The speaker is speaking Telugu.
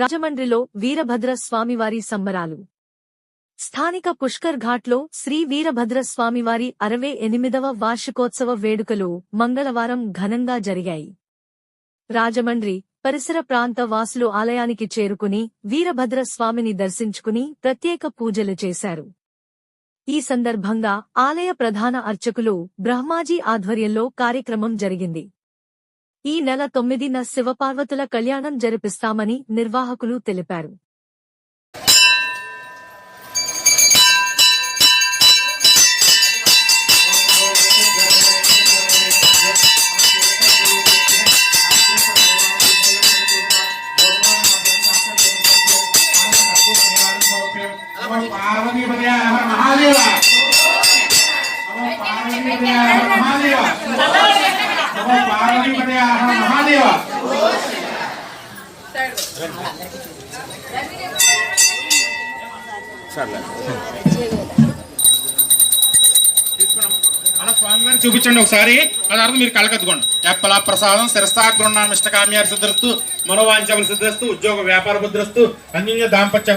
రాజమండ్రిలో వీరభద్ర స్వామివారి సంబరాలు. స్థానిక పుష్కర్ ఘాట్లో శ్రీ వీరభద్ర స్వామివారి అరవై ఎనిమిదవ వార్షికోత్సవ వేడుకలు మంగళవారం ఘనంగా జరిగాయి. రాజమండ్రి పరిసర ప్రాంత వాసులు ఆలయానికి చేరుకుని వీరభద్ర స్వామిని దర్శించుకుని ప్రత్యేక పూజలు చేశారు. ఈ సందర్భంగా ఆలయ ప్రధాన అర్చకులు బ్రహ్మాజీ ఆధ్వర్యంలో కార్యక్రమం జరిగింది. ఈ నెల తొమ్మిదిన శివపార్వతుల కళ్యాణం జరిపిస్తామని నిర్వాహకులు తెలిపారు. పార్వతీపతి మహాదేవ మహాదేవ. మహాదేవ మన స్వామివారి చూపించండి ఒకసారి. ఆ తర్వాత మీరు కళ్ళకద్దుకోండి ఎప్పలా ప్రసాదం శిరస్థాగ్రుణ ఇష్టకామ్యార్ సిద్ధస్తు మనోవాంఛలు సిద్ధస్తు ఉద్యోగ వ్యాపార బుద్ధిరస్తు అన్య దాంపత్య